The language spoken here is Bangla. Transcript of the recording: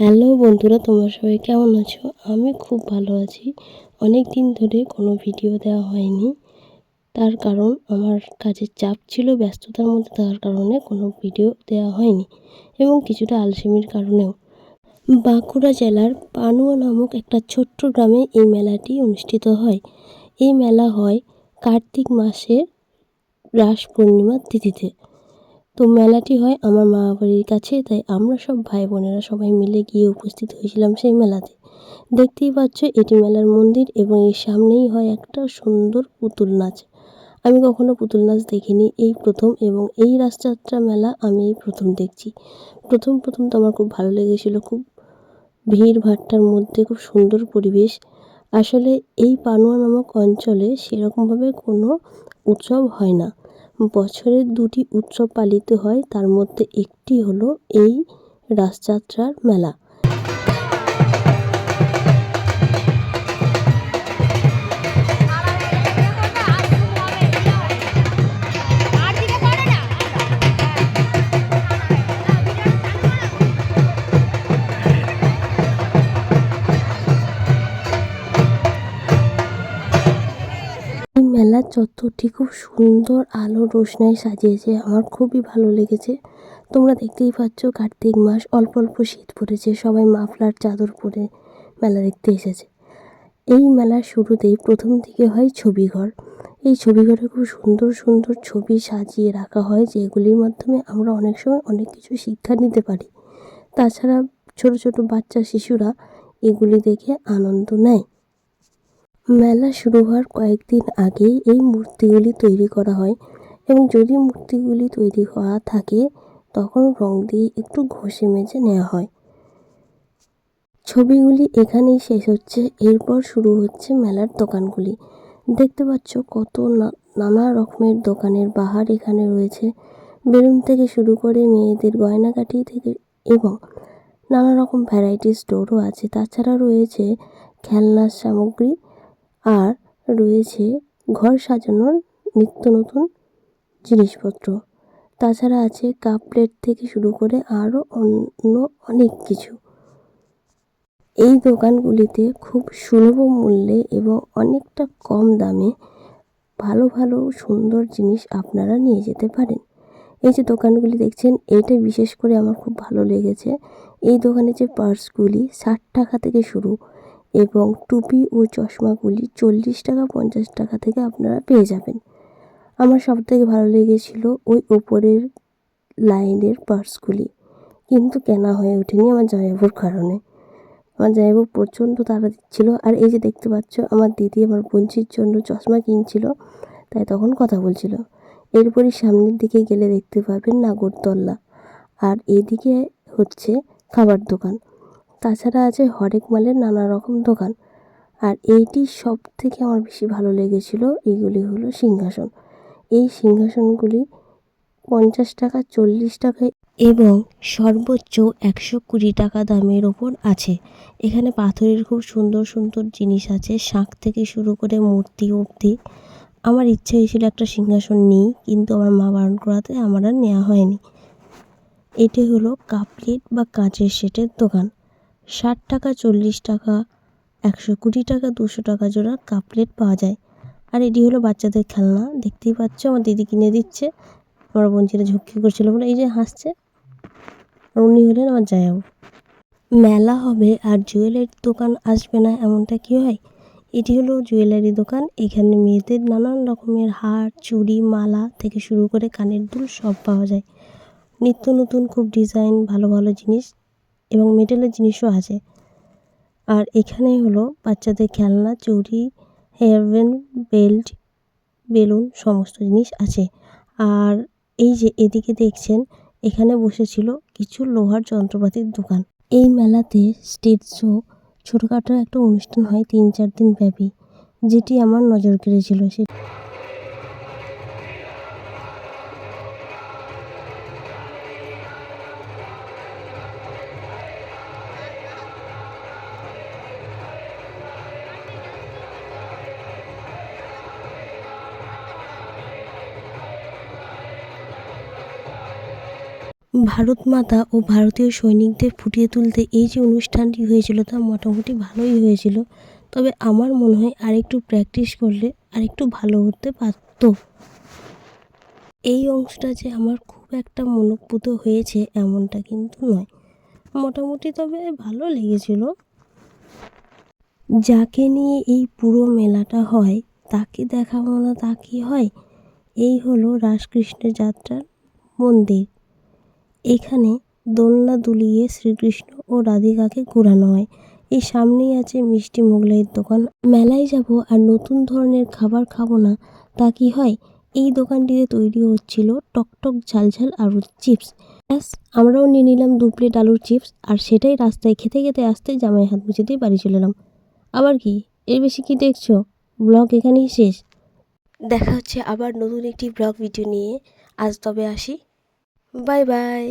হ্যালো বন্ধুরা, তোমরা সবাই কেমন আছো? আমি খুব ভালো আছি। অনেক দিন ধরে কোনো ভিডিও দেওয়া হয়নি। তার কারণ আমার কাজের চাপ ছিল, ব্যস্ততার মধ্যে থাকার কারণে কোনো ভিডিও দেওয়া হয়নি এবং কিছুটা আলসেমির কারণেও। বাঁকুড়া জেলার পানুয়া নামক একটা ছোট্ট গ্রামে এই মেলাটি অনুষ্ঠিত হয়। এই মেলা হয় কার্তিক মাসের রাস পূর্ণিমার তিথিতে। তো মেলাটি হয় আমার মা বাড়ির কাছে তাই আমরা সব ভাই বোনেরা সবাই মিলে গিয়ে উপস্থিত হয়েছিলাম সেই মেলাতে। দেখতেই পাচ্ছ, এটি মেলার মন্দির এবং এর সামনেই হয় একটা সুন্দর পুতুল নাচ। আমি কখনো পুতুল নাচ দেখিনি, এই প্রথম এবং এই রাসযাত্রা মেলা আমি এই প্রথম দেখছি। প্রথম প্রথম তো আমার খুব ভালো লেগেছিলো, খুব ভিড় ভাট্টার মধ্যে, খুব সুন্দর পরিবেশ। আসলে এই পানুয়া নামক অঞ্চলে সেরকমভাবে কোনো উৎসব হয় না। বছরে দুটি উৎসব পালিত হয়। তার মধ্যে একটি হলো এই রাসযাত্রার মেলা। মেলার চত্বরটি খুব সুন্দর আলো রোশনায় সাজিয়েছে। আমার খুবই ভালো লেগেছে। তোমরা দেখতেই পাচ্ছ কার্তিক মাস অল্প অল্প শীত পড়েছে। সবাই মাফলার চাদর পরে মেলা দেখতে এসেছে। এই মেলার শুরুতেই প্রথম দিকে হয় ছবিঘর। এই ছবিঘরে খুব সুন্দর সুন্দর ছবি সাজিয়ে রাখা হয়, যেগুলির মাধ্যমে আমরা অনেক সময় অনেক কিছু শিক্ষা নিতে পারি। তাছাড়া ছোট ছোট বাচ্চা শিশুরা এগুলি দেখে আনন্দ নেয়। মেলা শুরু হওয়ার কয়েকদিন আগেই এই মূর্তিগুলি তৈরি করা হয় এবং যদি মূর্তিগুলি তৈরি করা থাকে, তখন রং দিয়ে একটু ঘষে মেজে নেওয়া হয়। ছবিগুলি এখানেই শেষ হচ্ছে। এরপর শুরু হচ্ছে মেলার দোকানগুলি। দেখতে পাচ্ছ কত নানা রকমের দোকানের বাহার এখানে রয়েছে। বেলুন থেকে শুরু করে মেয়েদের গয়নাকাটি থেকে এবং নানা রকম ভ্যারাইটি স্টোরও আছে। তাছাড়া রয়েছে খেলনার সামগ্রী আর রয়েছে ঘর সাজানোর নিত্য নতুন জিনিসপত্র। তাছাড়া আছে কাপ প্লেট থেকে শুরু করে আরও অন্য অনেক কিছু। এই দোকানগুলিতে খুব সুলভ মূল্যে এবং অনেকটা কম দামে ভালো ভালো সুন্দর জিনিস আপনারা নিয়ে যেতে পারেন। এই যে দোকানগুলি দেখছেন এটা বিশেষ করে আমার খুব ভালো লেগেছে। এই দোকানে যে পার্সগুলি ষাট টাকা থেকে শুরু এবং টুপি ও চশমাগুলি চল্লিশ টাকা, পঞ্চাশ টাকা থেকে আপনারা পেয়ে যাবেন। আমার সবথেকে ভালো লেগেছিল ওই ওপরের লাইনের পার্সগুলি কিন্তু কেনা হয়ে ওঠেনি আমার জামাইবাবুর কারণে। আমার জামাইবাবু প্রচণ্ড তাড়া দিচ্ছিল, আর এই যে দেখতে পাচ্ছ, আমার দিদি আমার বঞ্চির জন্য চশমা কিনছিল, তাই তখন কথা বলছিল। এরপরই সামনের দিকে গেলে দেখতে পাবেন নাগরদোল্লা, আর এদিকে হচ্ছে খাবার দোকান। তাছাড়া আছে হরেক মালের নানা রকম দোকান। আর এইটি সব থেকে আমার বেশি ভালো লেগেছিল এইগুলি হলো সিংহাসন। এই সিংহাসনগুলি পঞ্চাশ টাকা, চল্লিশ টাকায় এবং সর্বোচ্চ একশো কুড়ি টাকা দামের ওপর আছে। এখানে পাথরের খুব সুন্দর সুন্দর জিনিস আছে। শাঁখ থেকে শুরু করে মূর্তি অবধি। আমার ইচ্ছে হয়েছিল একটা সিংহাসন নিই, কিন্তু আমার মা বারণ করাতে আমার আর নেওয়া হয়নি। এটি হলো কাপ প্লেট বা কাঁচের সেটের দোকান। ষাট টাকা, চল্লিশ টাকা, একশো কুড়ি টাকা, দুশো টাকা জোড়া কাপ প্লেট পাওয়া যায়। আর এটি হলো বাচ্চাদের খেলনা। দেখতেই পাচ্ছ, আমার দিদি কিনে দিচ্ছে। আমার বোনছিরা ঝক্কি করছিল বলে এই যে হাসছে। আর উনি হলেন আমার জায়াবু মেলা হবে আর জুয়েলারির দোকান আসবে না, এমনটা কি হয়? এটি হলো জুয়েলারি দোকান। এখানে মেয়েদের নানান রকমের হার, চুড়ি, মালা থেকে শুরু করে কানের দুল সব পাওয়া যায়। নিত্য নতুন, খুব ডিজাইন ভালো ভালো জিনিস। এবং মেটেলের জিনিসও আছে। আর এখানে হলো বাচ্চাদের খেলনা, চুড়ি হেয়ারব্যান্ড বেল্ট বেলুন সমস্ত জিনিস আছে। আর এই যে এদিকে দেখছেন, এখানে বসেছিল কিছু লোহার যন্ত্রপাতির দোকান। এই মেলাতে স্টেজ শো ছোটোখাটো একটা অনুষ্ঠান হয় তিন চার দিন ব্যাপী, যেটি আমার নজর কেড়েছিল সে ভারত মাতা ও ভারতীয় সৈনিকদের ফুটিয়ে তুলতে এই যে অনুষ্ঠানটি হয়েছিল তা মোটামুটি ভালোই হয়েছিল। তবে আমার মনে হয় আরেকটু প্র্যাকটিস করলে আরেকটু ভালো হতে পারত। এই অংশটা যে আমার খুব একটা মনোপুত হয়েছে এমনটা কিন্তু নয়। মোটামুটি তবে ভালো লেগেছিল। যাকে নিয়ে এই পুরো মেলাটা হয়, তাকে দেখাবো না তা কি হয়? এই হলো রাসকৃষ্ণের যাত্রার মন্দির। এখানে দোলনা দুলিয়ে শ্রীকৃষ্ণ ও রাধিকাকে ঘোরানো হয়। এই সামনেই আছে মিষ্টি মোগলাইয়ের দোকান। মেলায় যাব আর নতুন ধরনের খাবার খাব না, তা কি হয়? এই দোকানটিতে তৈরি হচ্ছিল টকটক ঝালঝাল আলুর চিপস। ব্যাস, আমরাও নিয়ে নিলাম দু প্লেট আলুর চিপস আর সেটাই রাস্তায় খেতে খেতে আসতে জামাই হাত মুছে দিয়ে বাড়ি চলে এলাম। আবার কি? এর বেশি কি দেখছ? ব্লগ এখানেই শেষ। দেখা হচ্ছে আবার নতুন একটি ব্লগ ভিডিও নিয়ে। আজ তবে আসি। Bye bye.